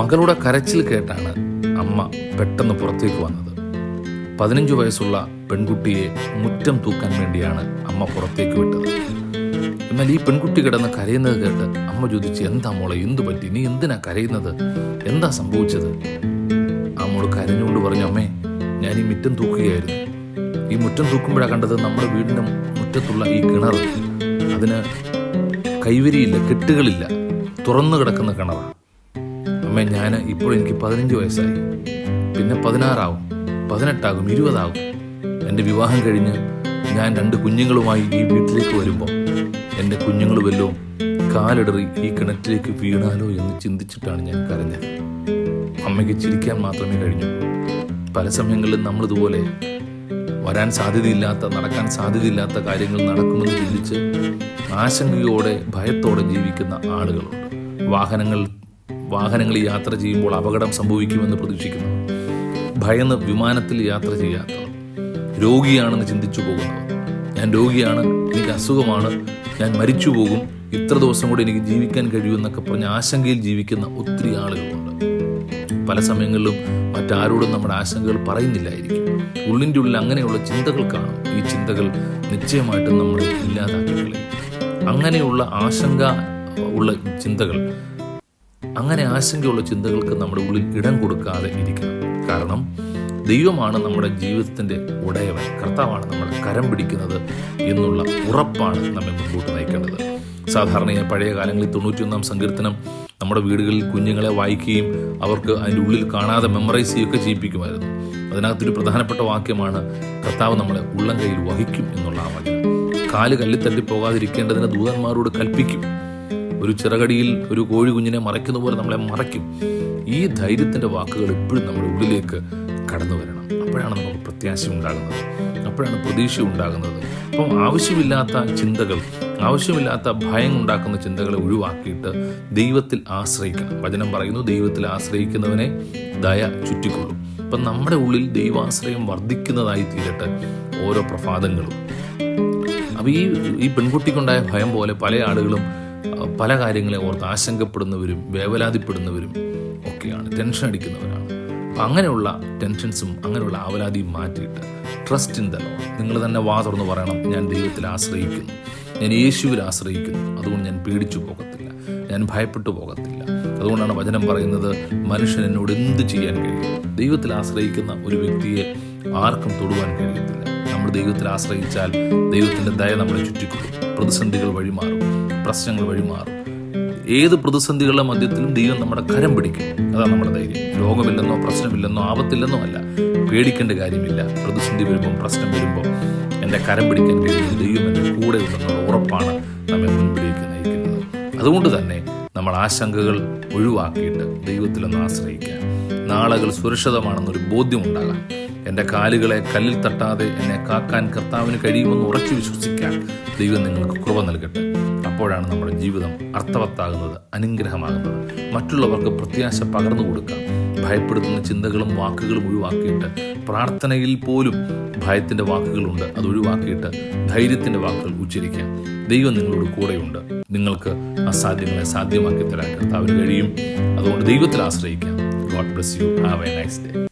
മകളുടെ കരച്ചിൽ കേട്ടാണ് അമ്മ പെട്ടെന്ന് പുറത്തേക്ക് വന്നത്. പതിനഞ്ചു വയസ്സുള്ള പെൺകുട്ടിയെ മുറ്റം തൂക്കാൻ വേണ്ടിയാണ് അമ്മ പുറത്തേക്ക് വിട്ടത്. എന്നാൽ ഈ പെൺകുട്ടി കിടന്ന് കരയുന്നത് കേട്ട് അമ്മ ചോദിച്ചു എന്താ മോളെ എന്തു പറ്റി? നീ എന്തിനാ കരയുന്നത്? എന്താ സംഭവിച്ചത്? ആ കരഞ്ഞുകൊണ്ട് പറഞ്ഞു അമ്മേ ഞാൻ ഈ മുറ്റം തൂക്കുകയായിരുന്നു. ഈ മുറ്റം തൂക്കുമ്പോഴാണ് കണ്ടത് നമ്മുടെ വീടിന്റെ മുറ്റത്തുള്ള ഈ കിണർ. അതിന് കൈവരിയില്ല കെട്ടുകളില്ല തുറന്നു കിടക്കുന്ന കിണറാണ് അമ്മേ ഞാൻ ഇപ്പോൾ എനിക്ക് പതിനഞ്ച് വയസ്സായി. പിന്നെ പതിനാറാവും പതിനെട്ടാകും ഇരുപതാകും. എന്റെ വിവാഹം കഴിഞ്ഞ് ഞാൻ രണ്ട് കുഞ്ഞുങ്ങളുമായി ഈ വീട്ടിലേക്ക് വരുമ്പോൾ എന്റെ കുഞ്ഞുങ്ങൾ വല്ലതും കാലിടറി ഈ കിണറ്റിലേക്ക് വീണാലോ എന്ന് ചിന്തിച്ചിട്ടാണ് ഞാൻ കരഞ്ഞത്. അമ്മയ്ക്ക് ചിരിക്കാൻ മാത്രമേ കഴിഞ്ഞു. പല സമയങ്ങളിലും നമ്മളിതുപോലെ വരാൻ സാധ്യതയില്ലാത്ത നടക്കാൻ സാധ്യതയില്ലാത്ത കാര്യങ്ങൾ നടക്കുമെന്ന് ചിന്തിച്ച് ആശങ്കയോടെ ഭയത്തോടെ ജീവിക്കുന്ന ആളുകളുണ്ട്. വാഹനങ്ങൾ വാഹനങ്ങളിൽ യാത്ര ചെയ്യുമ്പോൾ അപകടം സംഭവിക്കുമെന്ന് പ്രതീക്ഷിക്കുന്നു. ഭയന്ന് വിമാനത്തിൽ യാത്ര ചെയ്യാത്തവർ രോഗിയാണെന്ന് ചിന്തിച്ചു പോകുന്നവർ ഞാൻ രോഗിയാണ് എനിക്ക് അസുഖമാണ് ഞാൻ മരിച്ചു പോകും ഇത്ര ദിവസം കൂടി എനിക്ക് ജീവിക്കാൻ കഴിയുമെന്നൊക്കെ പറഞ്ഞ് ആശങ്കയിൽ ജീവിക്കുന്ന ഒത്തിരി ആളുകളുണ്ട്. പല സമയങ്ങളിലും മറ്റാരോടും നമ്മുടെ ആശങ്കകൾ പറയുന്നില്ലായിരിക്കും. ഉള്ളിന്റെ ഉള്ളിൽ അങ്ങനെയുള്ള ചിന്തകൾ കാണും. ഈ ചിന്തകൾ നിശ്ചയമായിട്ടും നമ്മളെ ഇല്ലാതാക്കി കളയും. അങ്ങനെയുള്ള ആശങ്ക ഉള്ള ചിന്തകൾ അങ്ങനെ ആശങ്കയുള്ള ചിന്തകൾക്ക് നമ്മുടെ ഉള്ളിൽ ഇടം കൊടുക്കാതെ ഇരിക്കണം. കാരണം ദൈവമാണ് നമ്മുടെ ജീവിതത്തിന്റെ ഉടയവൻ. കർത്താവാണ് നമ്മുടെ കരം പിടിക്കുന്നത് എന്നുള്ള ഉറപ്പാണ് നമ്മെ മുൻപോട്ട് നയിക്കേണ്ടത്. സാധാരണയായി പഴയ കാലങ്ങളിൽ തൊണ്ണൂറ്റിയൊന്നാം സങ്കീർത്തനം നമ്മുടെ വീടുകളിൽ കുഞ്ഞുങ്ങളെ വായിക്കുകയും അവർക്ക് അതിന്റെ ഉള്ളിൽ കാണാതെ മെമ്മറൈസ് ചെയ്യുകയൊക്കെ ചെയ്യിപ്പിക്കുമായിരുന്നു. അതിനകത്തൊരു പ്രധാനപ്പെട്ട വാക്യമാണ് കർത്താവ് നമ്മളെ ഉള്ളം കയ്യിൽ വഹിക്കും എന്നുള്ള ആ വാക്യം. കാൽ കല്ലിത്തട്ടി പോകാതിരിക്കേണ്ടതിന് ദൂതന്മാരോട് കൽപ്പിക്കും. ഒരു ചിറകടിയിൽ ഒരു കോഴി കുഞ്ഞിനെ മറയ്ക്കുന്ന പോലെ നമ്മളെ മറയ്ക്കും. ഈ ധൈര്യത്തിന്റെ വാക്കുകൾ എപ്പോഴും നമ്മുടെ ഉള്ളിലേക്ക് കടന്നു വരണം. അപ്പോഴാണ് നമുക്ക് പ്രത്യാശ ഉണ്ടാകുന്നത്. അപ്പോഴാണ് പ്രതീക്ഷ ഉണ്ടാകുന്നത്. അപ്പം ആവശ്യമില്ലാത്ത ചിന്തകൾ ആവശ്യമില്ലാത്ത ഭയം ഉണ്ടാക്കുന്ന ചിന്തകളെ ഒഴിവാക്കിയിട്ട് ദൈവത്തിൽ ആശ്രയിക്കണം. വചനം പറയുന്നു ദൈവത്തിൽ ആശ്രയിക്കുന്നവനെ ദയ ചുറ്റിക്കൊള്ളും. അപ്പം നമ്മുടെ ഉള്ളിൽ ദൈവാശ്രയം വർദ്ധിക്കുന്നതായി തീരട്ടെ ഓരോ പ്രഭാതങ്ങളും. അപ്പോൾ ഈ ഈ പെൺകുട്ടിക്കുണ്ടായ ഭയം പോലെ പല ആളുകളും പല കാര്യങ്ങളെ ഓർത്ത് ആശങ്കപ്പെടുന്നവരും വേവലാതിപ്പെടുന്നവരും ഒക്കെയാണ്. ടെൻഷൻ അടിക്കുന്നവരാണ്. അപ്പം അങ്ങനെയുള്ള ടെൻഷൻസും അങ്ങനെയുള്ള ആവലാതിയും മാറ്റിയിട്ട് ട്രസ്റ്റ് ഇൻ ദ ലോ നിങ്ങൾ തന്നെ വാ തുറന്ന് പറയണം ഞാൻ ദൈവത്തിൽ ആശ്രയിക്കുന്നു. ഞാൻ യേശുവിൽ ആശ്രയിക്കുന്നു. അതുകൊണ്ട് ഞാൻ പേടിച്ചു പോകത്തില്ല. ഞാൻ ഭയപ്പെട്ടു പോകത്തില്ല. അതുകൊണ്ടാണ് വചനം പറയുന്നത് മനുഷ്യൻ എന്നോട് എന്ത് ചെയ്യാൻ കഴിയും? ദൈവത്തിൽ ആശ്രയിക്കുന്ന ഒരു വ്യക്തിയെ ആർക്കും തൊടുവാൻ കഴിയത്തില്ല. നമ്മൾ ദൈവത്തിൽ ആശ്രയിച്ചാൽ ദൈവത്തിന്റെ ദയ നമ്മളെ ചുറ്റിക്കൊള്ളും. പ്രതിസന്ധികൾ വഴിമാറും. പ്രശ്നങ്ങൾ വഴിമാറും ഏത് പ്രതിസന്ധികളുടെ മധ്യത്തിലും ദൈവം നമ്മുടെ കരം പിടിക്കും. അതാണ് നമ്മുടെ ധൈര്യം. രോഗമില്ലെന്നോ പ്രശ്നമില്ലെന്നോ ആപത്തില്ലെന്നോ അല്ല. പേടിക്കേണ്ട കാര്യമില്ല. പ്രതിസന്ധി വരുമ്പം പ്രശ്നം വരുമ്പോൾ എന്റെ കരം പിടിക്കാൻ കഴിയും ദൈവം എന്റെ കൂടെ ഉണ്ടെന്നുള്ള ഉറപ്പാണ് നമ്മെ മുൻപിലേക്ക് നയിക്കുന്നത്. അതുകൊണ്ട് തന്നെ നമ്മൾ ആശങ്കകൾ ഒഴിവാക്കിയിട്ട് ദൈവത്തിലൊന്ന് ആശ്രയിക്കുക. നാളകൾ സുരക്ഷിതമാണെന്നൊരു ബോധ്യമുണ്ടാകാം. എന്റെ കാലുകളെ കല്ലിൽ തട്ടാതെ എന്നെ കാക്കാൻ കർത്താവിന് കഴിയുമെന്ന് ഉറച്ചു വിശ്വസിക്കാൻ ദൈവം നിങ്ങൾക്ക് കൃപ നൽകട്ടെ. അപ്പോഴാണ് നമ്മുടെ ജീവിതം അർത്ഥവത്താകുന്നത് അനുഗ്രഹമാകുന്നത്. മറ്റുള്ളവർക്ക് പ്രത്യാശ പകർന്നു കൊടുക്കാം ഭയപ്പെടുത്തുന്ന ചിന്തകളും വാക്കുകളും ഒഴിവാക്കിയിട്ട് പ്രാർത്ഥനയിൽ പോലും ഭയത്തിന്റെ വാക്കുകളുണ്ട് അത് ഒഴിവാക്കിയിട്ട് ധൈര്യത്തിന്റെ വാക്കുകൾ ഉച്ചരിക്കാം ദൈവം നിങ്ങളോട് കൂടെയുണ്ട്. നിങ്ങൾക്ക് അസാധ്യങ്ങളെ സാധ്യമാക്കി തരാൻ കർത്താവിന് കഴിയും. അതുകൊണ്ട് ദൈവത്തിൽ ആശ്രയിക്കാം. God bless you have a nice day